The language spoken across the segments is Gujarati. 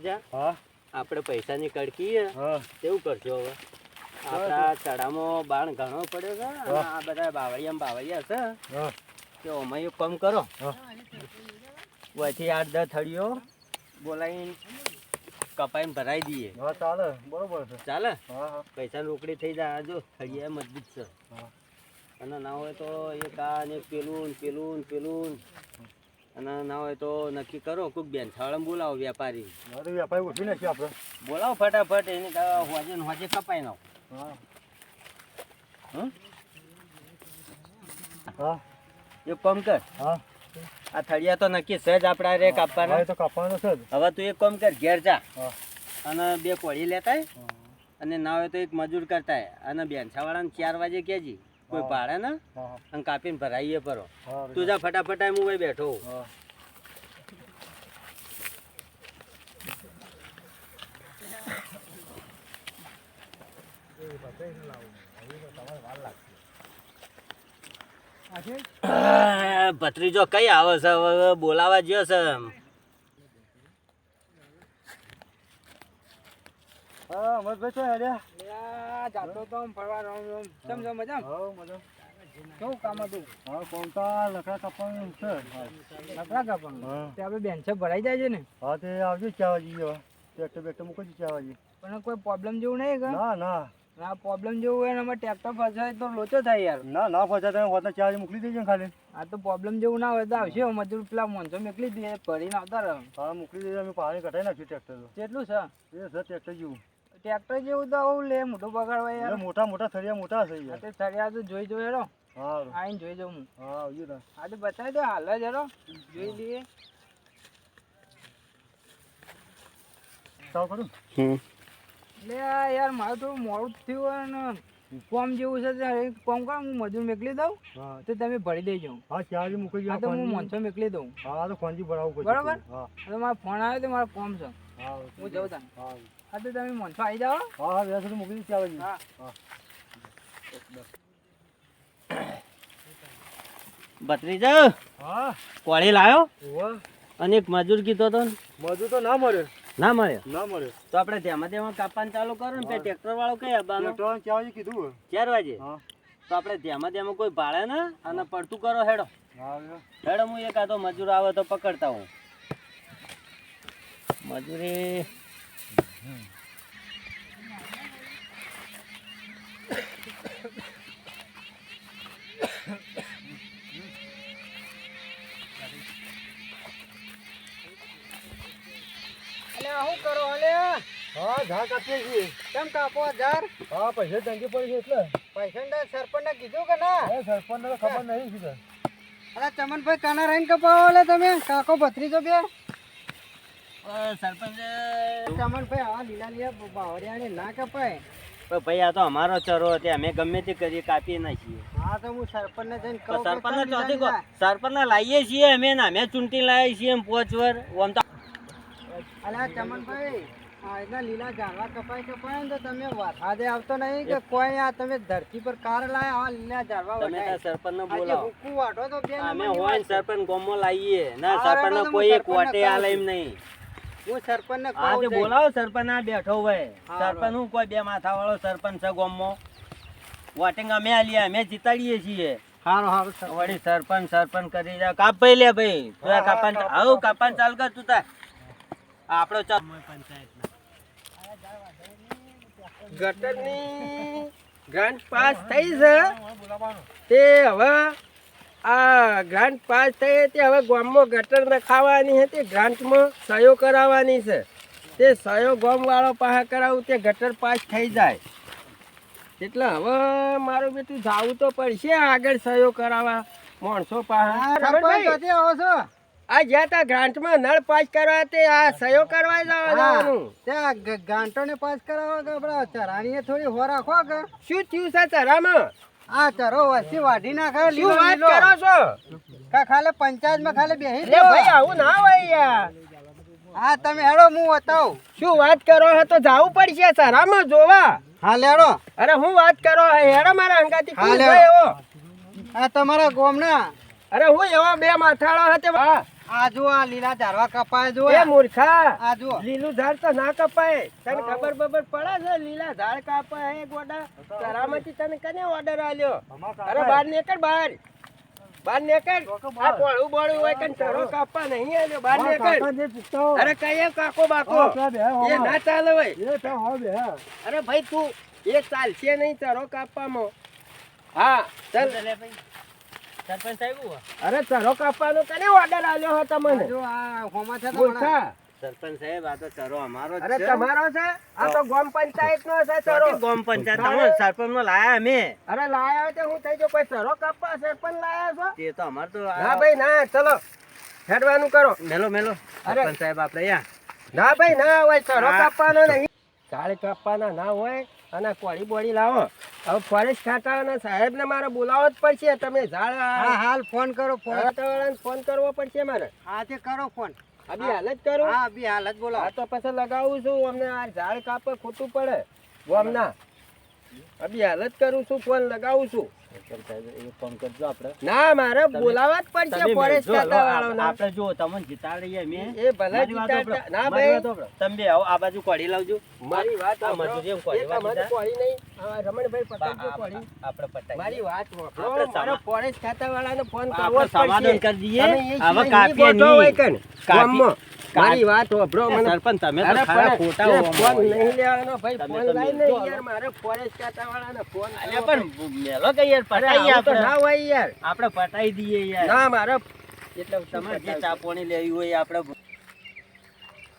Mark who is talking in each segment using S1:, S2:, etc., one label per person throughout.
S1: ભત્રીજા
S2: હા.
S1: આપણે પૈસાની કડકી તેવું કરજો હવે. આપણા ચડામાં બાણ ઘણો પડ્યો છે અને આ બધા બાવળિયા બાવળિયા છે. તો અમે એક કામ કરો. વચ્ચે આઠ દસ થળીઓ બોલાવીને કપાઈને ભરાઈ દઈએ.
S2: હા ચાલે. બરોબર છે.
S1: ચાલે? પૈસા રોકડી થઈ જાય. જો થળિયા મજબૂત છે. અને ના હોય તો એક આ ને પેલું પેલું પેલું. અને ના હોય તો નક્કી કરો કોઈક બેન છાળમ બોલાવો વેપારી.
S2: મારે વેપારી ઉઠી નાખીએ આપણે.
S1: બોલાવો ફટાફટ એને હોજે ને હોજે કપાઈ નાખો.
S2: હા.
S1: હં? કામ કર.
S2: હા.
S1: આ થળિયા તો નક્કી સહેજ આપણા રે કાપવાના.
S2: એ તો કાપવાનો છે
S1: હવે તું એક કામ કર ઘેર જા. અને બે કોળી લેતા અને ના હોય તો એક મજૂર કરતા. અને બેનછાવાળાને ચાર વાગે કહેજી. કોઈ ભાડે ને? અને કાપીને ભરાઈએ પરો. તું જા ફટાફટ હું ભાઈ બેઠો ભત્રીજો કઈ આવે છે? હવે બોલાવા જ્યો છે
S2: હા અમરભાઈ છો હેડ્યા.
S3: જાતો તો આમ ફરવા રામ રામ કેમ છો? મજામાં?
S2: હા મજા
S3: કેવું કામ હતું?
S2: હા કોમતા લકડા કાપવાનું છે.
S3: લકડા કાપવાનું? તે આપણે બેન છે ભરાઈ જાય છે ને?
S2: હા તે આવજો ચા જો ટ્રેક્ટર બેક્ટર મૂકજો ચા
S3: પણ કોઈ પ્રોબ્લેમ જેવું નહીં કે?
S2: ના ના.
S3: ના પ્રોબ્લેમ જેવું હોય એમાં ટ્રેક્ટર ફસાય તો લોચો થાય યાર.
S2: ના ના પહોંચા તમે હોતા મોકલી દેજો ખાલી.
S3: આ તો પ્રોબ્લેમ જેવું ના હોય તો આવશે મજૂર પેલા મોનસો મેકલી દે ભરીને આવતા રહો.
S2: હા મોકલી દેજો અમે પાણી કઢાઈ નાખ્યું ટ્રેક્ટર તો.
S3: કેટલું છે?
S2: એ છે ટ્રેક્ટર જેવું.
S3: ટ્રેક્ટર જેવું તો આવું લે મોટું બગાડવા યાર.
S2: મોટા મોટા થરિયા મોટા છે
S3: આ
S2: યાર
S3: તે થળિયા તો જોઈ જોઈ હેરો.
S2: હા
S3: જોઈ જાઉં હું.
S2: હા આવજો ને
S3: આ તો બતાવી દો હાલ જ હેરો જોઈ લઈએ.
S2: સાવ કરું
S3: આ યાર મારું થોડું મોડું થયું હોય ને કોમ જેવું છે તે કોમ કર હું મજૂર મોકલી દઉં તો તમે ભરી દેજો
S2: હા ચાર્જ મૂકી
S3: આ તો હું. મોનસો મોકલી દઉં.
S2: હા તો ખોંજી ભરાવું પડશે
S3: બરાબર?
S2: હા.
S3: મારો ફોન આવ્યો તો મારો કોમ છે.
S2: હું
S3: જાઉં તાન.
S2: હા.
S3: હા તો તમે મોનસો આવી જાઓ.
S2: હા હા વ્યવસ્થિત મૂકી દીધી વાજી
S3: હા.
S2: હા.
S1: ભત્રીજા
S2: હા.
S1: કોળી લાયો? અને એક મજૂર કીધો તો
S2: મજૂર તો ના મળ્યો.
S1: ના મળ્યો?
S2: ના મળ્યો.
S1: તો આપણે ધ્યામાં ધ્યામાં કાપવાનું ચાલુ કરો ને પછી ટ્રેક્ટર વાળો કઈ આવવાનો
S2: ટ્રેક્ટર ચાર વાગે કીધું
S1: ચાર વાગે?
S2: હા.
S1: તો આપણે ધ્યામાં ધ્યામાં કોઈ ભાડે ને અને પડતું કરો હેડો. હેડો હું એક આતો મજૂર આવે તો પકડતા હું. મજૂરી
S3: શું કરો અલે
S2: હા ઝાડ કાપીએ છીએ.
S3: કેમ કાપો હજાર
S2: હા પૈસા તંગી પડી છે એટલે.
S3: પૈસા સરપંચ ને કીધું કે ના?
S2: અરે સરપંચને તો ખબર નહીં કીધું.
S3: અરે ચમનભાઈ કાના રહીને કપાવો તમે. કાકો ભત્રીજો બે.
S1: સરપંચ?
S3: ચમનભાઈ આવા લીલા લીલા બાવરિયાને ના કપાય.
S1: પણ ભાઈ આ તો અમારો ચરો તે અમે ગમે તે કરીએ કાપીએ નાખીએ
S3: હા તો હું સરપંચ જઈને કહું કે
S1: ચોથી
S3: લીલા
S1: સરપંચ લાવીએ છીએ અમે ને. અમે ચૂંટી લાવીએ છીએ એમ પોચ વાર. આમ તો
S3: અલા ચમનભાઈ આ લીલા ઝાડવા કપાય કપાય તો તમે વરસાદે આવતો નહીં કે કોઈ આ તમે ધરતી પર કાર લાયા આવા લીલા ઝાડવા
S1: તમે
S3: વટાય.
S1: તાર બોલાવો.
S3: હુક્કુ વાઢો તો બે
S1: અમે હોય ને
S3: છે.
S1: સરપંચ ગોમો લાવીએ. ના સરપંચ કોઈ વાટે
S3: આ
S1: આલે એમ નહીં.
S3: હું સરપંચ ને જઈને.
S1: બોલાવો સરપંચ આ બેઠો હોય. સરપંચ હું કોઈ બે માથા વાળો સરપંચ છે ગોમમાં વોટિંગ અમે આલીએ અમે જીતાડીએ છીએ.
S3: હારું હારું
S1: વળી સરપંચ સરપંચ કરી જા કાપ ભાઈ. લે ભાઈ તું કાપાન આવું કાપાન ચાલ કર તું તાર. આપણો ચાલ
S3: ગટરની ગ્રાન્ટ પાસ થઈ છે. તે હવે આ ગ્રાન્ટ પાસ થઈ હતી હવે ગામમાં ગટર નખાવાની હતી ગ્રાન્ટમાં સહયોગ કરાવવાની છે. તે સહયોગ ગામવાળો પાસે કરાવું તે ગટર પાસ થઈ જાય. એટલે હવે મારું બેટું જવું તો પડશે આગળ સહયો કરાવવા માણસો પાસે. આ જ્યાં ત્યાં ગ્રાન્ટમાં નળ પાસ કરવા તે આ સહયો કરવા જવાનું. ત્યાં ગ્રાન્ટોને પાસ કરાવવા કે આપણા ચરાણીએ થોડી હો રાખો કે શું થયું છે ચરામાં? આ ચરો વસ્તી વાઢી નાખે શું વાત કરો છો? કા ખાલે પંચાયતમાં ખાલે બેહી લે ભાઈ આવું ના હોય યાર. હા તમે હેડો હું બતાવ. શું વાત કરો હે તો જાવું પડશે ચરામાં જોવા. હા લેડો અરે હું વાત કરો હે હેડો મારા અંગાથી હા એવો. આ તમારા ગોમના. અરે હું એવા બે માથાળો હતે હા
S4: આ જો આ લીલા ઝાડવા કપાય જો
S3: એ મૂર્ખા
S4: આ જો
S3: લીલું ઝાડ તો ના કપાય. તને ખબર બબર પડે છે લીલા ઝાડ કાપાય હે ગોડા? તારામાંથી તને કને ઓર્ડર આલ્યો? અરે બહાર નીકળ બહાર. બહાર નીકળ. આ બોળું હોય કને ચરો કાપવા નહીં આલ્યો બહાર નીકળ. અરે કઈ કાકો બાકો? એ ના ચાલે હોય. અરે ભાઈ તું એ ચાલશે નહીં ચરો કાપવામાં હા ચાલ.
S1: સરપંચ
S3: અરે ચરો કાપવાનો કને ઓર્ડર આવ્યો હો તમને.
S4: જો આ હોમાં છે
S1: સરપંચ સાહેબ આ તો ચરો અમારો
S3: અરે
S1: છે.
S3: તમારો છે? આ તો ગામ પંચાયત નો છે ચરો.
S1: ચોથી પંચાયત તમારા સરપંચ નો લાયા અમે.
S3: અરે લાયા તો હું થઈ ગયો. કોઈ ચરો કાપવા સરપંચ લાયા છો?
S1: તે તો અમાર તો
S3: ના ભાઈ ના. ચલો હેડવાનું કરો.
S1: મેલો મેલો.
S3: અરે.
S1: સરપંચ સાહેબ આપણે યા
S3: ના ભાઈ ના હોય. ચરો કાપવાનો નહીં ઝાડ કાપવાના ના હોય. અને કોળી બોળી લાવો. હવે ફોરેસ્ટ ખાતાના સાહેબને મારે બોલાવો જ પડશે. તમે ઝાડ
S4: હા હાલ ફોન કરો ફોન.
S3: ખાતાવાળાને ફોન કરવો પડશે મારે.
S4: હા તે કરો ફોન.
S3: અભી હાલ જ કરો.
S4: હા અભી હાલ જ બોલો
S3: હા તો પછી લગાવું છું. અમને આ ઝાડ કાપે ખોટું પડે. ગામના. અભી હાલ જ કરું છું. ફોન લગાવું છું. ના મારે બોલાવવા જ પડશે
S1: તમે
S3: ફોરેસ્ટ
S1: જો,
S3: ખાતા
S1: આપ-
S3: વાળાને
S1: આપણે જો તમને જીતાડીએ અમે.
S3: એ ભલે
S1: મારી વાત
S3: જીતાડતા-
S1: સાંભળો,
S3: ના ભાઈ.
S1: તમે બે આવો આ બાજુ કોળી લાવજો.
S3: મારી વાત
S1: આ મજૂરી એમ
S3: એ
S1: કોળી
S3: તમારી નહીં. રમણભાઈ પટેલ
S1: આ- આપણે પટાઈ
S3: મારી વાત
S1: આપણે
S3: મારે
S1: સમા-
S3: ફોરેસ્ટ ફોન કરવો પડશે.
S1: સમાધાન કરી દઈએ. હવે કાપીએ
S3: નહીં.
S1: કાપી-.
S3: મારી વાત
S1: એ
S3: મને
S1: સરપંચ તમે તો ખરા ખોટા હો
S3: ફોન નહીં લેવાનો ભાઈ ફોન લઈ
S1: હવે.
S3: યાર મારે ફોરેસ્ટ ખાતાવાળાને ફોન અલે
S1: પણ મેલો કે યાર
S3: પટાઈ
S1: આપણે
S3: ના હોય યાર.
S1: આપણે પટાઈ દઈએ યાર.
S3: ના મારે એટલે
S1: તમારે જે ચા પાણી લેવી હોય આપણે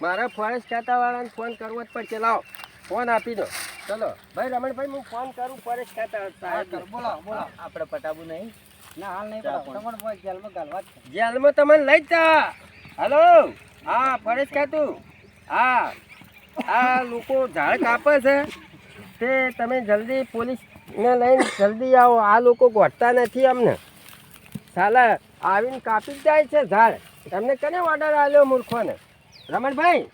S3: મારે ફોરેસ્ટ ખાતાવાળાને ફોન કરવો જ પડશે. લાવો ફોન આપી દો. ચલો. ભાઈ રમણભાઈ હું ફોન કરું ફોરેસ્ટ ખાતા સાહેબ
S4: બોલો બોલો.
S1: આપણે પટાવું નહીં.
S4: ના હાલ નહીં
S1: ચા
S4: તમને જેલમાં ગાલવા
S3: જેલમાં તમને લઈ જા હલો હા ફોરેસ્ટ ખાતું હા. આ લોકો ઝાડ કાપે છે. તે તમે જલ્દી પોલીસને લઈને જલ્દી આવો. આ લોકો ગોઠતા નથી અમને. સાલા આવીને કાપી જાય છે ઝાડ. તમને કને ઓર્ડર આવ્યો મૂર્ખોને? રમણભાઈ?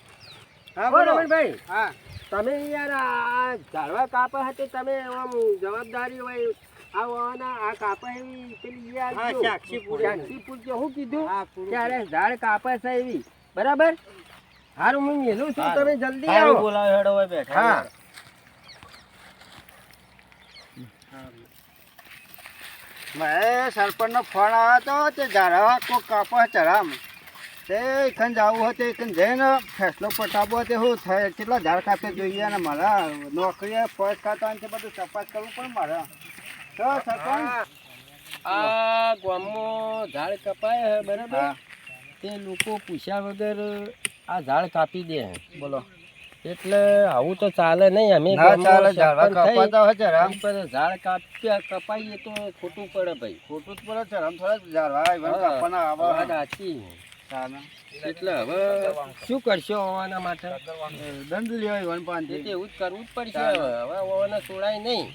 S4: હા
S3: રમણભાઈ.
S4: હા.
S3: તમે યાર આ ઝાડવા કાપા હતી તમે આમ જવાબદારી હોય આ આ કાપા એવી પેલી યાર
S1: સાક્ષી પૂરી.
S3: સાક્ષી પૂરી. શું કીધું ત્યારે ઝાડ કાપે છે એવી? બરાબર? હારું હું મેલું છું તમે જલ્દી આવો.
S1: બોલાવો હેડો હોય બેઠા
S3: હા.
S4: મારે સરપંચનો ફોન આવ્યો હતો તે જારા કોઈ કાપો ચરામ તે એકન જવું હતું એકન જઈને ફેસલો પટાવવો તે શું થાય કેટલા ઝાડ કાપે જોઈએ અને મારા નોકરીએ ફોજ ખાતા તે બધું તપાસ કરવું પણ મારે. તો સરપંચ?
S3: આ ગામમાં ઝાડ કપાય હે બરાબર?
S4: હા.
S3: તે લોકો પૂછ્યા વગર આ ઝાડ કાપી દે.
S4: બોલો.
S3: એટલે આવું તો ચાલે નહીં. અમે ઝાડ કાપ્યા કપાઈએ તો ખોટું પડે ભાઈ.
S4: ખોટું જ પડે થોડા. કાપવાના આવે
S3: વાત સાચી. એટલે હવે શું કરશો હવાના માટે?
S4: દંડ લેવાય વન
S3: એ
S4: પાંચથી
S3: તો એવું જ કરવું જ પડશે. હવે હવે ઓવાને છોડાય નહીં.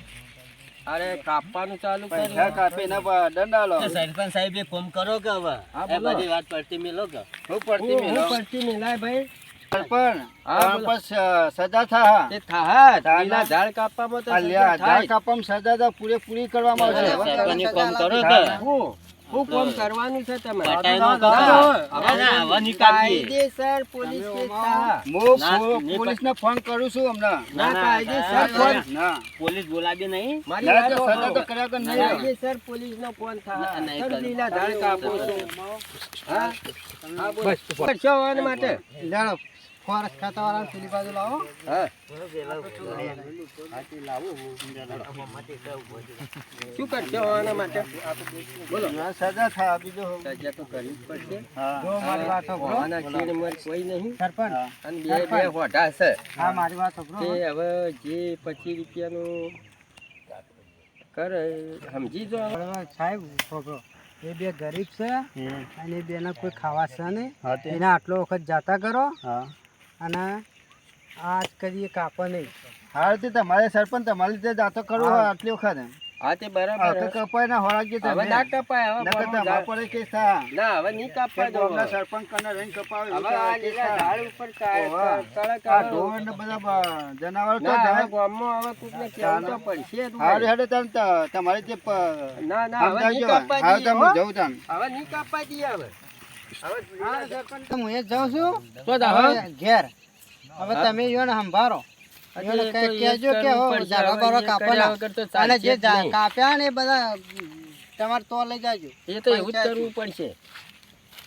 S3: અરે કાપવાનું ચાલુ
S4: પૈસા
S3: કર્યું
S4: કાપીને પ- દંડ આલો
S1: તો સરપંચ સાહેબ એ કોમ કરો કે હવે?
S3: આ
S1: બધી વાત પડતી મેલો કે?
S4: હું પડતી
S3: હું-
S4: મેલો?
S3: હું પડતી મિલાય ભાઈ.
S4: સરપંચ
S3: આ
S4: આના
S3: બોલો.
S4: પર સ- સજા થા.
S3: તે થા
S4: તાના-
S3: ઝાડ કાપવામાં તો
S4: ઝાડ. કાપવામાં સજા તો પૂરેપૂરી કરવામાં આવશે.
S1: સરપંચ એક કરો કે?
S3: હું? હું કોમ કરવાનું છે તમે.
S1: પટાઈમાં
S3: ના,
S1: કરો.
S3: ના,
S1: ના, ના, હવે નહીં કાપીએ.
S3: કાયદેસર પોલીસ
S4: હું
S1: ના,
S4: પો- પોલીસને ફોન કરું છું હમણાં.
S3: ના કાયદેસર ફોન.
S4: ના.
S1: પોલીસ બોલાવી નહીં.
S3: મારી
S4: સજા તો કર્યા વગર નહીં.
S3: કાયદેસર પોલીસનો ફોન.
S1: નહીં
S3: લીલા કાપો છો. હા? હા બસ માટે?
S4: જાણો ફોરેસ્ટ ખાતાવાળાને પેલી બાજુ લાવો.
S3: શું કરશો આના માટે? બોલો.
S4: ના, સજા થાય બીજું
S3: સજા તો કરવી જ પડશે.
S4: જો મારી વાત સાંભળો.
S3: આના ચીડમર કોઈ નહીં.
S4: સરપંચ.
S3: અને બે બે હોઠા છે.
S4: હા મારી વાત સાંભળો.
S3: તે હવે જે પચીસ રૂપિયાનું કરે સમજી જો.
S4: સાહેબ છોકરો એ બે ગરીબ છે અને બે બેને કોઈ ખાવા છે નહીં.
S2: એના
S4: એને આટલો વખત જાતા કરો.
S2: હા.
S4: અને આજ કરીએ કાપા નહીં.
S2: હા તે તમારે સરપંચ તમારી રીતે જાતો કરવો હોય આટલી વખત.
S3: હા તે બરાબર
S2: કપાય ના હોળાગી
S3: હવે ના કપાય હવે
S2: તમારા પર કેસ થાય
S3: ના હવે નહીં કપાય
S2: ગામના સરપંચ કને રહીને કપાવે
S3: હવે આ લીલા. ઝાડ ઉપર કા-
S2: ઓવા. આ ઢોર ને બધા જનાવર તો જાય.
S3: ગામમાં હવે કોકને કહેવું તો પડશે જ
S2: હારે. હારે તાન ત- તમારી જે
S3: ના ના હવે નહીં
S2: કપાય
S3: દઈએ
S2: તમે. જવું તાન
S3: હવે નહીં કપાય દી હવે.
S4: હું એ જાઉં છું.
S3: તો
S4: હવે ઘેર. હવે તમે યોને સંભાળો. યોને કઈ
S3: એ
S4: કે હો. ઝાડવા
S3: હવે
S4: કાપવાના.
S3: કર્યા વગર તો
S4: અને જે. કાપ્યા ને એ બધા તમારે તો લઈ જાજો.
S3: એ તો એવું જ કરવું પડશે.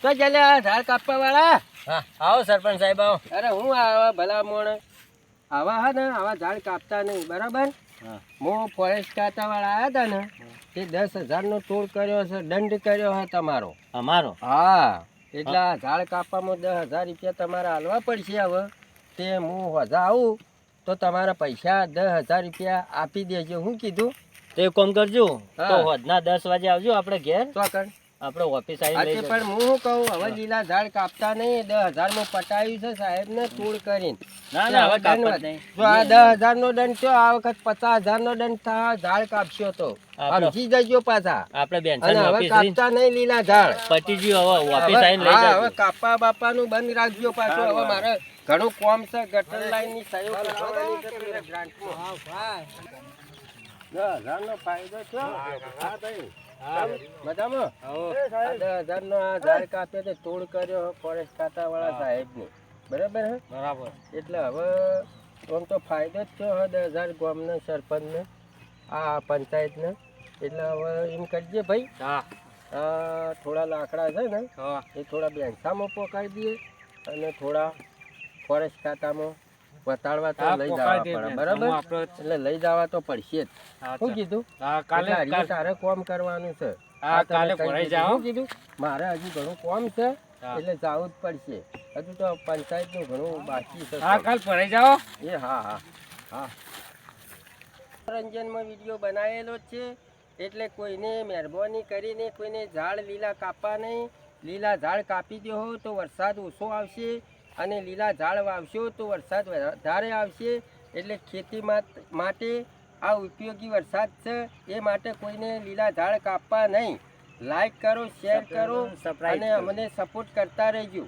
S3: તો ચાલે આ ઝાડ કાપવા વાળા
S1: હા આવો સરપંચ સાહેબ આવો.
S3: અરે હું આવા ભલા મોણ. આવા હા ને આવા ઝાડ કાપતા નહીં બરાબર?
S1: મો
S3: હું. ફોરેસ્ટ કાતા વાળા આવ્યા હતા ને તે દસ હજાર નો ટોળ કર્યો છે દંડ કર્યો છે તમારો.
S1: અમારો?
S3: હા. એટલે આ ઝાડ કાપવામાં દસ હજાર રૂપિયા તમારે હાલવા પડશે હવે. તે હું હજા આવું તો તમારા પૈસા દસ હજાર રૂપિયા આપી દેજો. હું કીધું?
S1: તો કોમ કામ કરજો
S3: હા.
S1: તો હોદના દસ વાગે આવજો આપણે ઘેર.
S3: તો કર
S1: આપણે ઓફિસ આવી
S3: આજે
S1: લઈ
S3: પણ હું શું કહું હવે લીલા ઝાડ કાપતા નહીં દસ હજારમાં પટાવ્યું છે સાહેબ ને ટૂળ કરીને.
S1: ના ના હવે કાપત નહીં.
S3: જો આ દસ હજાર નો દંડ થયો આ વખત પચાસ હજાર નો દંડ થા ઝાડ કાપશો તો. સમજી જજો પાછા.
S1: આપણે બેન
S3: હવે કાપતા નહીં લીલા ઝાડ.
S1: પતી ગયું હવે ઓફિસ આવીને લઈ
S3: હા, હવે
S1: જાજો
S3: બાપા નું બંધ રાખજો પાછું. હવે મારે ઘણું કોમ છે ગટર લાઈનની સહયોગ કરાવવાની છે. દસ હજારનો ફાયદો છે હા ભાઈ. મજામાં? હજારનો આ ઝાડ કાપ્યો તે તોડ કર્યો ફોરેસ્ટ ખાતા વાળા સાહેબ બરાબર હે?
S1: બરાબર.
S3: એટલે હવે આમ તો ફાયદો જ થયો દસ હજાર ગામના સરપંચને આ પંચાયતને. એટલે હવે એમ કરજે ભાઈ.
S1: હા.
S3: થોડા લાકડા છે ને
S1: હા.
S3: એ થોડા બેંસામાં પકાવી દઈએ અને થોડા ફોરેસ્ટ ખાતામાં વતાડવા તો લઈ જવા પડે બરાબર? એટલે લઈ જવા તો પડશે જ. શું કીધું? કાલે તારે કોમ કરવાનું છે. આ
S1: કાલે ભરાઈ
S3: જાવ કીધું? મારે હજુ ઘણું કોમ છે એટલે જવું જ પડશે. હજુ તો પંચાયતનું ઘણું બાકી છે
S1: હા કાલ ભરાઈ જાઓ.
S3: એ હા હા હા. મનોરંજનમાં વીડિયો બનાવેલો છે એટલે કોઈને મહેરબાની કરીને કોઈને ઝાડ લીલા કાપવા નહીં. લીલા ઝાડ કાપી દો તો વરસાદ ઓછો આવશે. અને લીલા ઝાડ વાવશો તો વરસાદ વધારે આવશે. એટલે ખેતી માટે આ ઉપયોગી વરસાદ છે. એ માટે કોઈને લીલા ઝાડ કાપવા નહીં. લાઈક કરો શેર કરો અને અમને સપોર્ટ કરતા રહેજો.